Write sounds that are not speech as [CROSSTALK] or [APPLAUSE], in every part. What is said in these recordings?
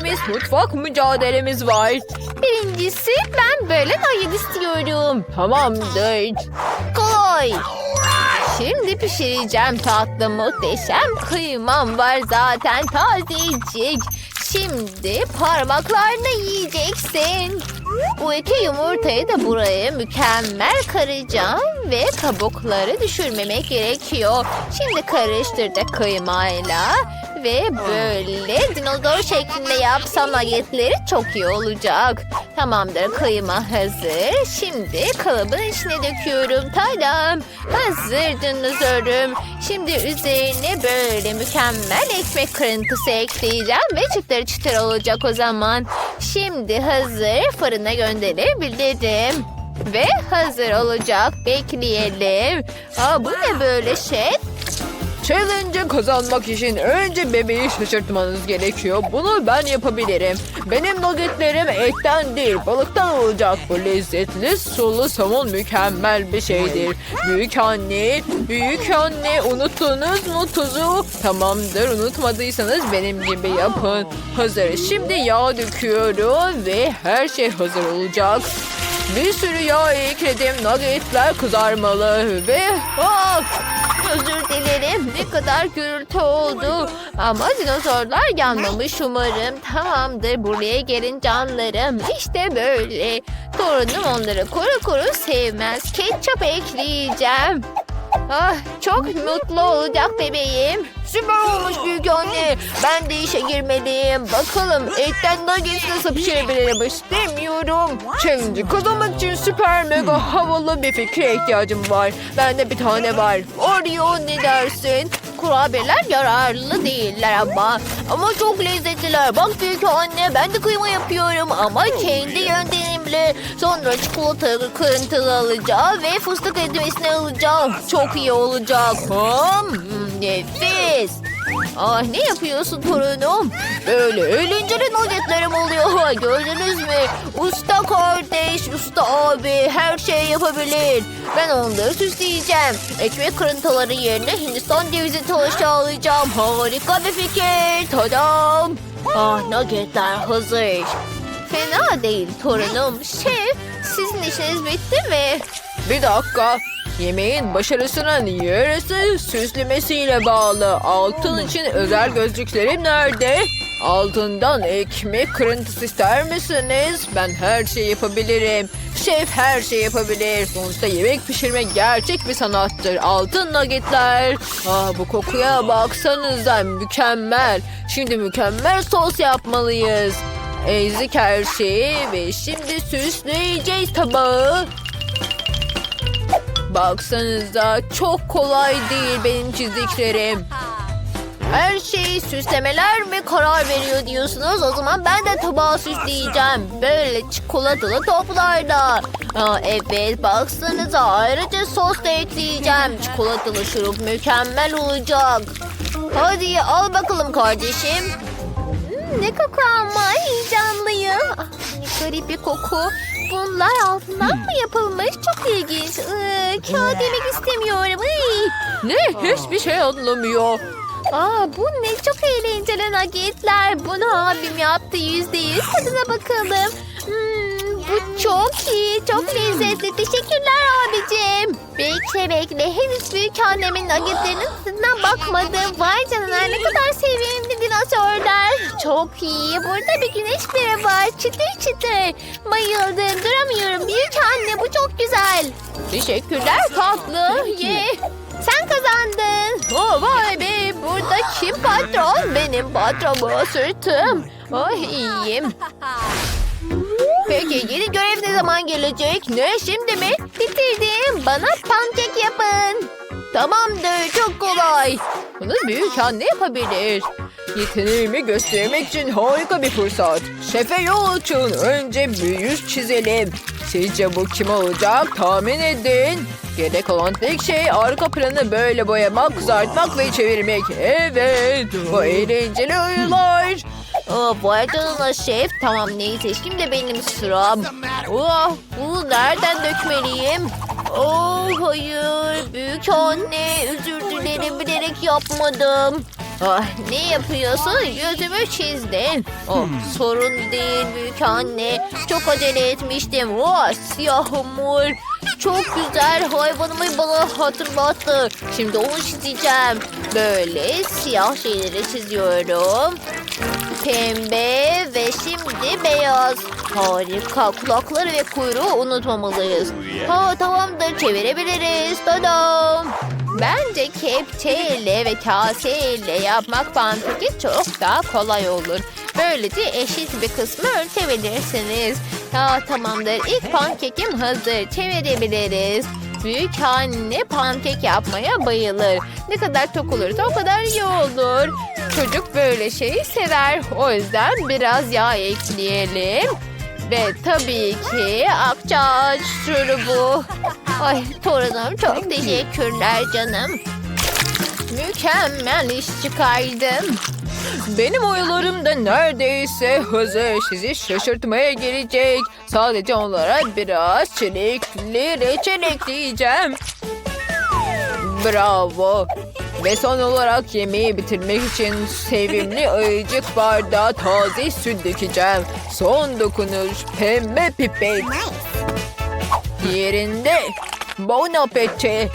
mücadelemiz, mutfak mücadelemiz var. Birincisi ben böyle nugget istiyorum. Tamamdır. Kolay. Şimdi pişireceğim tatlı muhteşem kıymam var zaten tazecik. Şimdi parmaklarla yiyeceksin. Bu iki yumurtayı da buraya mükemmel karacağım ve kabukları düşürmemek gerekiyor. Şimdi karıştırdık kıymayla ve böyle dinozor şeklinde yapsam nuggetleri çok iyi olacak. Tamamdır kıyma hazır. Şimdi kalıbın içine döküyorum. Tadam. Hazır dinozorum. Şimdi üzerine böyle mükemmel ekmek kırıntısı ekleyeceğim ve çıtır çıtır olacak o zaman. Şimdi hazır fırına gönderebilirim. Ve hazır olacak. Bekleyelim. Aa, bu ne böyle şey? Challenge'ı kazanmak için önce bebeği şaşırtmanız gerekiyor. Bunu ben yapabilirim. Benim nuggetlerim etten değil balıktan olacak. Bu lezzetli sulu somon mükemmel bir şeydir. Büyük anne, büyük anne unuttunuz mu tuzu? Tamamdır unutmadıysanız benim gibi yapın. Hazır. Şimdi yağ döküyorum ve her şey hazır olacak. Bir sürü yağ ekledim. Nuggetler kızarmalı ve... Ah! Özür dilerim. Ne kadar gürültü oldu. Ama dinozorlar yanmamış umarım. Tamamdır. Buraya gelin canlarım. İşte böyle. Torunum onları kuru kuru sevmez. Ketçap ekleyeceğim. Ah, çok mutlu olacak bebeğim. Süper olmuş büyük anne. Ben de işe girmeliyim. Bakalım etten nuggets nasıl pişirebilirim istemiyorum. Challenge'ı kazanmak için süper mega havalı bir fikre ihtiyacım var. Bende bir tane var. Oreo ne dersin? Kurabiyeler yararlı değiller ama. Ama çok lezzetliler. Bak büyük anne ben de kıyma yapıyorum ama kendi yöntemimle. Sonra çikolata kırıntılı alacağım ve fıstık ezmesini alacağım. Çok iyi olacak. Hmm, nefis. Ah ne yapıyorsun torunum? Böyle eğlenceli nuggetlerim Gördünüz mü? Usta kardeş, usta abi her şeyi yapabilir. Ben onları süsleyeceğim. Ekmek kırıntıları yerine Hindistan cevizi talaşı alacağım. Harika bir fikir. Tadam. Ah nuggetler hazır. Fena değil torunum. Şef sizin işiniz bitti mi? Bir dakika. Yemeğin başarısının yarısı süslemesiyle bağlı. Altın için özel gözlüklerim nerede? Altından ekmek kırıntısı ister misiniz? Ben her şeyi yapabilirim. Şef her şeyi yapabilir. Sonuçta yemek pişirmek gerçek bir sanattır. Altın nuggetler. Ah bu kokuya baksanıza mükemmel. Şimdi mükemmel sos yapmalıyız. Ezdik her şeyi ve şimdi süsleyeceğiz tabağı. Baksanıza çok kolay değil benim çizdiklerim. Her şey süslemeler mi karar veriyor diyorsunuz. O zaman ben de tabağı süsleyeceğim. Böyle çikolatalı toplarla. Aa, evet baksanıza ayrıca sos da ekleyeceğim. Çikolatalı şurup mükemmel olacak. Hadi al bakalım kardeşim. Hmm, ne koku ama heyecanlıyım. Ah, garip bir koku. Bunlar altından mı yapılmış? Çok ilginç. Iı, kağıt yemek istemiyorum. Iy. Ne? Hiçbir şey anlamıyor. Aa bu ne çok eğlenceli nuggetler. Bunu abim yaptı yüzde yüz. Tadına bakalım. Hmm, bu çok iyi, çok lezzetli. Teşekkürler abicim. Bekle bekle. Henüz büyük annemin nuggetlerinin tadına bakmadım. Vay canına ne kadar sevimli dinozorlar. Çok iyi. Burada bir güneş biri var. Çıtır çıtır. Bayıldım. Duramıyorum. Büyük anne bu çok güzel. Teşekkürler tatlı. Ye. Sen kazandın. Oh, vay be burada kim patron? Benim patron sırtım. Oh iyiyim. Peki yeni görev ne zaman gelecek? Ne şimdi mi? Bitirdim. Bana pankek yapın. Tamamdır çok kolay. Bunu büyük anne yapabilir. Yeteneğimi göstermek için harika bir fırsat. Şefe yol açın. Önce bir yüz çizelim. Sizce bu kim olacak? Tahmin edin. Gerek olan tek şey arka planı böyle boyamak, kızartmak ve çevirmek. Evet, bu eğlenceli oyunlar. Aa, vay canına şef. Tamam neyse şimdi benim sıram. Oh, bunu nereden dökmeliyim? Oh hayır büyük anne özür dilerim bilerek yapmadım. Ah, ne yapıyorsun? Gözümü çizdin. Oh, sorun değil büyük anne. Çok acele etmiştim. Oh, siyah hamur. Çok güzel hayvanımı bana hatırlattı. Şimdi onu çizeceğim. Böyle siyah şeyleri çiziyorum. Pembe ve şimdi beyaz. Harika. Kulakları ve kuyruğu unutmamalıyız. Ha tamamdır çevirebiliriz. Tadam. Bence kepçeyle ve kaseyle yapmak pankeki çok daha kolay olur. Böylece eşit bir kısmı ölçebilirsiniz. Ha tamamdır. İlk pankekim hazır. Çevirebiliriz. Büyük anne pankek yapmaya bayılır. Ne kadar tok olursa o kadar iyi olur. Çocuk böyle şeyi sever. O yüzden biraz yağ ekleyelim. Ve tabii ki akçaağaç şurubu. Ay torunum çok teşekkürler canım. Mükemmel iş çıkardım. Benim oyalarım da neredeyse hazır. Sizi şaşırtmaya gelecek. Sadece onlara biraz çilekli reçel ekleyeceğim. Bravo. Ve son olarak yemeği bitirmek için sevimli ayıcık bardağa taze süt dökeceğim. Son dokunuş pembe pipet. Yerinde. Bon appetit.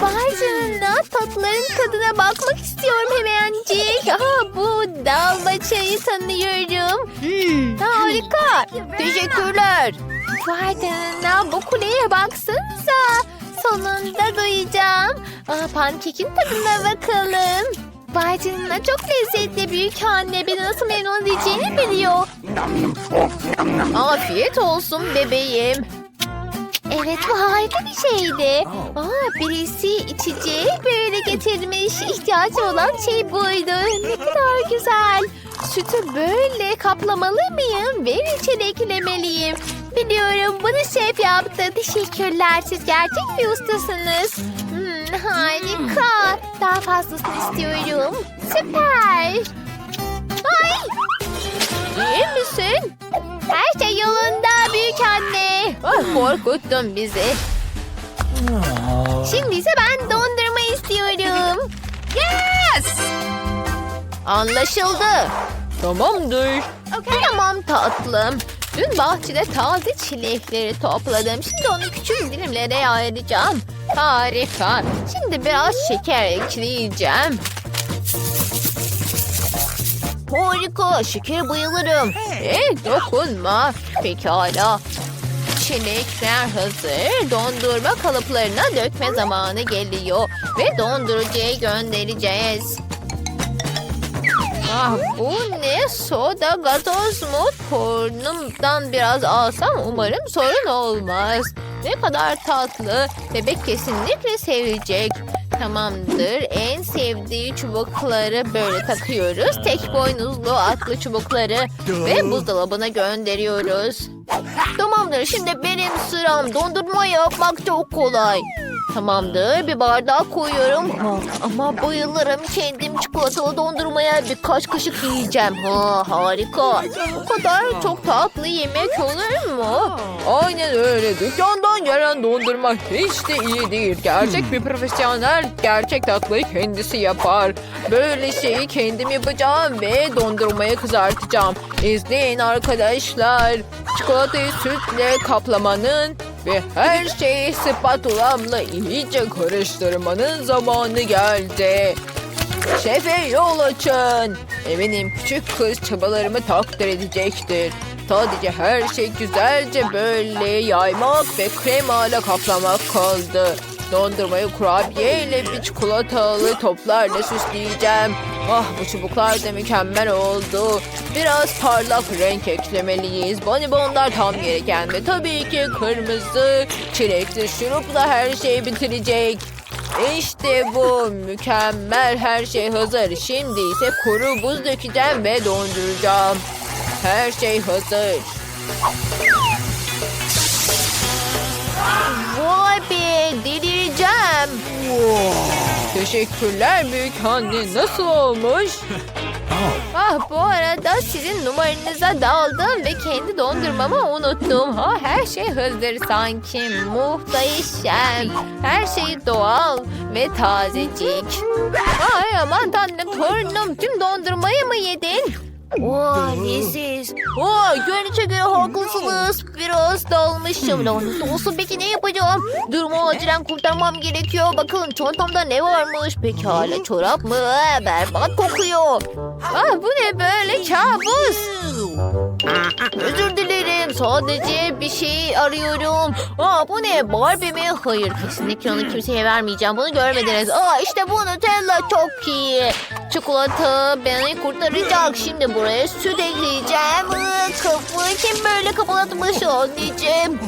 Vay canına tatlıların tadına bakmak istiyorum hemencik. Aha, bu dalma çayı tanıyorum. Harika. Teşekkürler. Vay canına bu kuleye baksanıza. Sonunda doyacağım. Aa, pankekin tadına bakalım. Vay canına çok lezzetli büyük anne beni nasıl memnun edeceğini biliyor. Afiyet olsun bebeğim. Evet bu harika bir şeydi. Aa, birisi içeceği böyle getirmiş. İhtiyacı olan şey buydu. Ne kadar güzel. Sütü böyle kaplamalı mıyım ve reçel eklemeliyim. Biliyorum bunu şef yaptı. Teşekkürler. Siz gerçek bir ustasınız. Hmm, harika. Daha fazlasını istiyorum. Süper. Ay! İyi misin? Her şey yolunda büyük. Ah, korkuttun bizi. Şimdi ise ben dondurma istiyorum. Yes! Anlaşıldı. Tamamdır. Tamam tatlım. Dün bahçede taze çilekleri topladım. Şimdi onu küçük dilimlere ayıracağım. Harika. Şimdi biraz şeker ekleyeceğim. Harika. Şeker bayılırım. Eh dokunma. Pekala. Çilekler hazır. Dondurma kalıplarına dökme zamanı geliyor. Ve dondurucuya göndereceğiz. Ah bu ne? Soda gazoz mu? Torunumdan biraz alsam umarım sorun olmaz. Ne kadar tatlı. Bebek kesinlikle sevecek. Tamamdır. En sevdiği çubukları böyle takıyoruz. Tek boynuzlu atlı çubukları ve buzdolabına gönderiyoruz. Tamamdır. Şimdi benim sıram. Dondurma yapmak çok kolay. Tamamdır. Bir bardağa koyuyorum. Ha, ama bayılırım. Kendim çikolatalı dondurmaya birkaç kaşık yiyeceğim. Ha, harika. Bu kadar çok tatlı yemek olur mu? Aynen öyle. Dükkandan gelen dondurma hiç de iyi değil. Gerçek bir profesyonel gerçek tatlıyı kendisi yapar. Böyle şeyi kendim yapacağım ve dondurmayı kızartacağım. İzleyin arkadaşlar. Çikolatayı sütle kaplamanın ve her şeyi spatulamla iyice karıştırmanın zamanı geldi. Şefe yol açın. Eminim küçük kız çabalarımı takdir edecektir. Sadece her şey güzelce böyle yaymak ve kremayla kaplamak kaldı. Dondurmayı kurabiye ile bir çikolatalı toplarla süsleyeceğim. Ah bu çubuklar da mükemmel oldu. Biraz parlak renk eklemeliyiz. Bonibonlar tam gereken ve tabii ki kırmızı çilekli şurupla her şeyi bitirecek. İşte bu mükemmel her şey hazır. Şimdi ise kuru buz dökeceğim ve donduracağım. Her şey hazır. Teşekkürler büyük anne. Nasıl olmuş? Ah bu arada sizin numaranıza daldım ve kendi dondurmamı unuttum. Ha her şey hazır sanki. Muhteşem. Her şey doğal ve tazecik. Ay aman tanrım torunum tüm dondurmayı mı yedin? Oo leziz. Oo görünüşe göre haklısınız. Biraz dalmışım. Lanet olsun peki ne yapacağım? Durumu acilen kurtarmam gerekiyor. Bakalım çantamda ne varmış? Pekala çorap mı? Berbat kokuyor. Ah bu ne böyle kabus. Özür dilerim. Sadece bir şey arıyorum. Aa bu ne? Barbie mi? Hayır kesinlikle onu kimseye vermeyeceğim. Bunu görmediniz. Aa işte bu Nutella çok iyi. Çikolata beni kurtaracak. Şimdi buraya süt ekleyeceğim. Kapı kim böyle kapatmış anneciğim?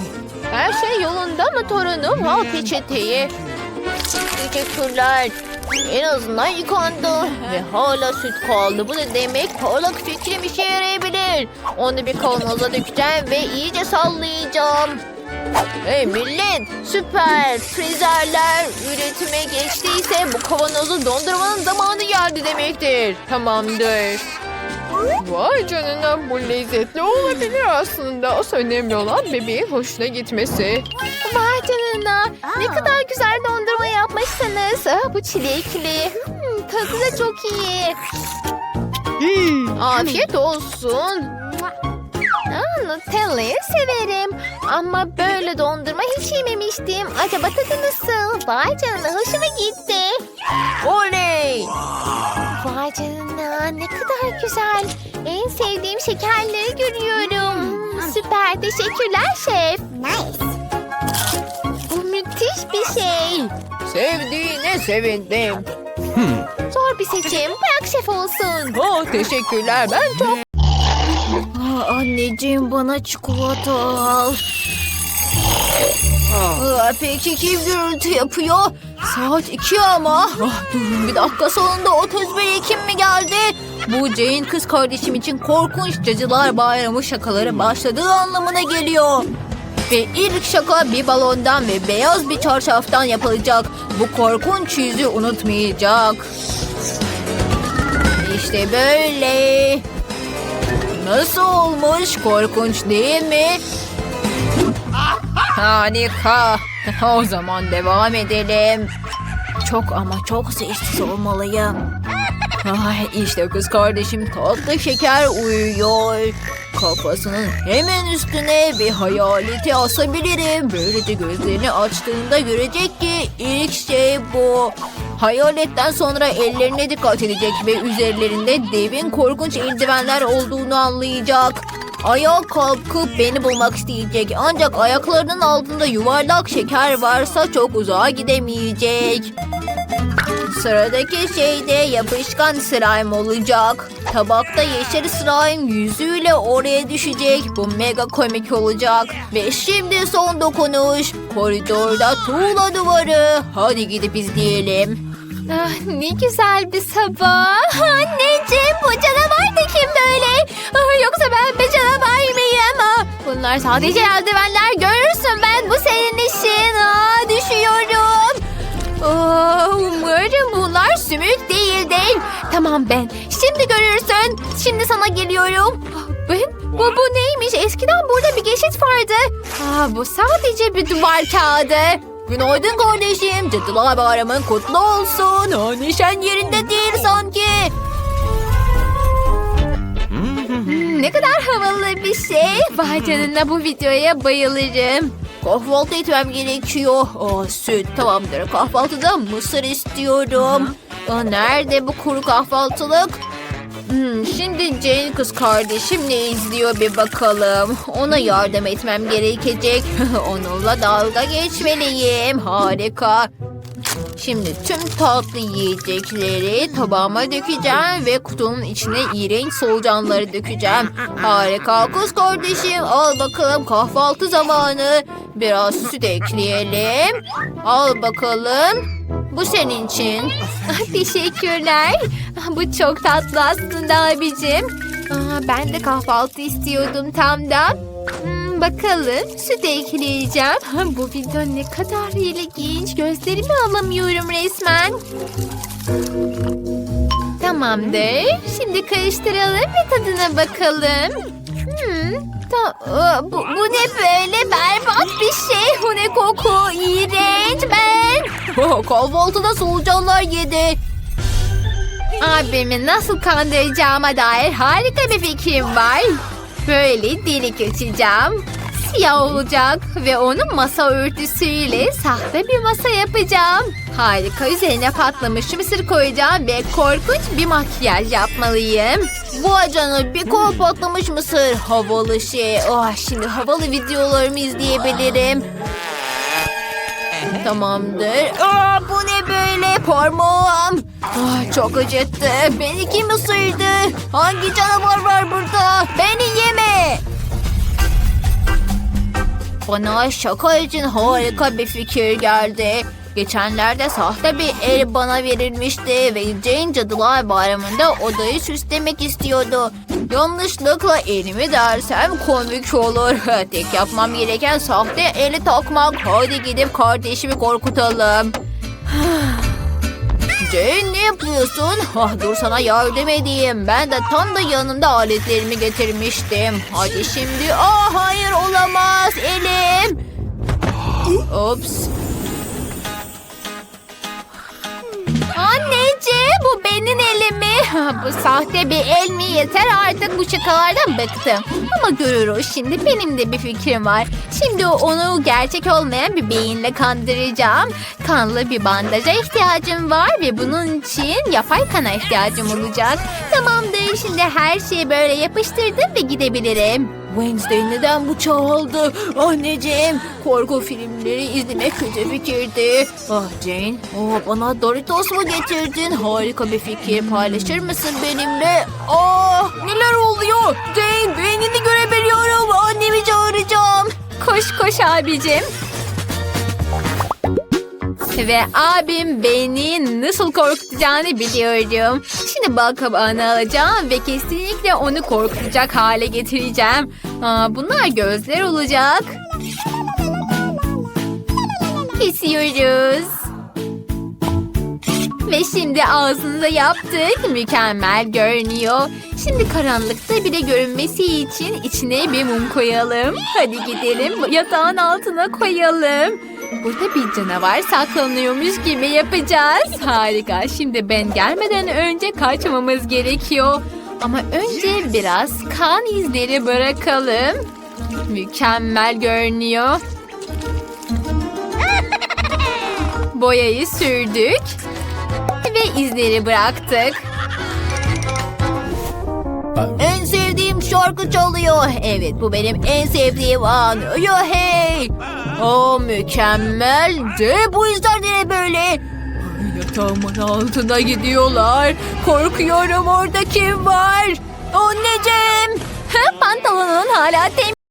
Her şey yolunda mı torunum? Al peçeteyi. Teşekkürler. En azından yıkandı ve hala süt kaldı. Bu ne demek? Parlak fikrim işe yarayabilir. Onu bir kavanoza dökeceğim ve iyice sallayacağım. Hey millet süper frizerler üretime geçtiyse bu kavanozu dondurmanın zamanı geldi demektir. Tamamdır. Vay canına bu lezzetli olabilir aslında. O önemli olan bebeğin hoşuna gitmesi. Vay canına ne kadar güzel dondurma yapmışsınız. Ah, bu çilekli. Hmm, tadı da çok iyi. Afiyet olsun. Aa, Nutella'yı severim. Ama böyle dondurma hiç yememiştim. Acaba tadı nasıl? Vay canına hoşuma gitti. Oley! Vay canına güzel. En sevdiğim şekerleri görüyorum. Hmm, Süper teşekkürler şef. Bu müthiş bir şey. Sevdiğine sevindim. Zor bir seçim. Bırak şef olsun. Oh, teşekkürler ben çok... anneciğim bana çikolata al. Aa, peki kim gürültü yapıyor? Saat iki ama. Ah, durun bir dakika sonunda 31 Ekim mi geldi? Bu Jane kız kardeşim için korkunç Cadılar Bayramı şakaları başladığı anlamına geliyor. Ve ilk şaka bir balondan ve beyaz bir çarşaftan yapılacak. Bu korkunç yüzü unutmayacak. İşte böyle. Nasıl olmuş? Korkunç değil mi? Harika. [LAUGHS] O zaman devam edelim. Çok ama çok sessiz olmalıyım. [LAUGHS] Ay, işte kız kardeşim tatlı şeker uyuyor. Kafasının hemen üstüne bir hayaleti asabilirim. Böylece gözlerini açtığında görecek ki ilk şey bu. Hayaletten sonra ellerine dikkat edecek ve üzerlerinde devin korkunç eldivenler olduğunu anlayacak. Ayağa kalkıp beni bulmak isteyecek. Ancak ayaklarının altında yuvarlak şeker varsa çok uzağa gidemeyecek. Sıradaki şey de yapışkan slime olacak. Tabakta yeşil slime yüzüyle oraya düşecek. Bu mega komik olacak. Ve şimdi son dokunuş. Koridorda tuğla duvarı. Hadi gidip izleyelim. Ah, ne güzel bir sabah. Anneciğim bu canavar da kim böyle? Ah, yoksa ben bir canavar mıyım? Ah, bunlar sadece eldivenler. Görürsün ben bu senin işin. Ah, düşüyorum. Aa, umarım bunlar sümük değildir. Tamam ben. Şimdi görürsün. Şimdi sana geliyorum. Ben? Bu, bu neymiş? Eskiden burada bir geçit vardı. Aa, bu sadece bir duvar kağıdı. Günaydın kardeşim. Cadılar bayramın kutlu olsun. Ha, neşen yerinde değil sanki. Hmm, ne kadar havalı bir şey. Vay canına bu videoya bayılırım. Kahvaltı etmem gerekiyor. Aa, süt tamamdır. Kahvaltıda mısır istiyorum. Aa, nerede bu kuru kahvaltılık? Hmm, şimdi Jane kız kardeşim ne izliyor bir bakalım. Ona yardım etmem gerekecek. [LAUGHS] Onunla dalga geçmeliyim. Harika. Şimdi tüm tatlı yiyecekleri tabağıma dökeceğim ve kutunun içine iğrenç solucanları dökeceğim. Harika kız kardeşim. Al bakalım kahvaltı zamanı. Biraz süt ekleyelim. Al bakalım. Bu senin için. Teşekkürler. Bu çok tatlı aslında abicim. Aa, ben de kahvaltı istiyordum tam da. Hmm, bakalım süt ekleyeceğim. Bu video ne kadar ilginç. Gözlerimi alamıyorum resmen. Tamamdır. Şimdi karıştıralım ve tadına bakalım. Hmm, ta- Aa, bu, bu ne böyle berbat bir şey. Bu ne koku. İğrenç ben. [LAUGHS] Oh, kahvaltıda solucanlar yedi. Abimi nasıl kandıracağıma dair harika bir fikrim var. Böyle delik açacağım. Siyah olacak ve onu masa örtüsüyle sahte bir masa yapacağım. Harika üzerine patlamış mısır koyacağım ve korkunç bir makyaj yapmalıyım. Bu acanı bir kol patlamış mısır. Havalı şey. Oh, şimdi havalı videolarımı izleyebilirim. Tamamdır. Aa, bu ne böyle parmağım? Ah, çok acıttı. Beni kim ısırdı? Hangi canavar var burada? Beni yeme. Bana şaka için harika bir fikir geldi. Geçenlerde sahte bir el bana verilmişti ve Jane Cadılar Bayramı'nda odayı süslemek istiyordu. Yanlışlıkla elimi dersem komik olur. [LAUGHS] Tek yapmam gereken sahte eli takmak. Hadi gidip kardeşimi korkutalım. [SIGHS] Jane ne yapıyorsun? Ah, dur sana yardım edeyim. Ben de tam da yanımda aletlerimi getirmiştim. Hadi şimdi. Ah hayır olamaz elim. Ops. Anneciğim bu benim elimi. Bu sahte bir el mi yeter artık bu şakalardan bıktım. Ama görürüz şimdi benim de bir fikrim var. Şimdi onu gerçek olmayan bir beyinle kandıracağım. Kanlı bir bandaja ihtiyacım var ve bunun için yapay kana ihtiyacım olacak. Tamamdır şimdi her şeyi böyle yapıştırdım ve gidebilirim. Wednesday neden bu çaldı? Anneciğim korku filmleri izlemek kötü fikirdi. Ah Jane oh, bana Doritos mu getirdin? Harika bir fikir paylaşır mısın benimle? Ah neler oluyor? Jane beynini görebiliyorum. Annemi çağıracağım. Koş koş abicim. Ve abim beni nasıl korkutacağını biliyorum. Şimdi bal kabağını alacağım ve kesinlikle onu korkutacak hale getireceğim. Aa, bunlar gözler olacak. Kesiyoruz. Ve şimdi ağzını da yaptık. Mükemmel görünüyor. Şimdi karanlıkta bile görünmesi için içine bir mum koyalım. Hadi gidelim yatağın altına koyalım. Burada bir canavar saklanıyormuş gibi yapacağız. Harika. Şimdi ben gelmeden önce kaçmamız gerekiyor. Ama önce biraz kan izleri bırakalım. Mükemmel görünüyor. [LAUGHS] Boyayı sürdük izleri bıraktık. En sevdiğim şarkı çalıyor. Evet bu benim en sevdiğim an. Yo hey. O mükemmel. De bu izler de böyle? Yatağımın altına gidiyorlar. Korkuyorum orada kim var? Anneciğim. Pantolonun hala temiz.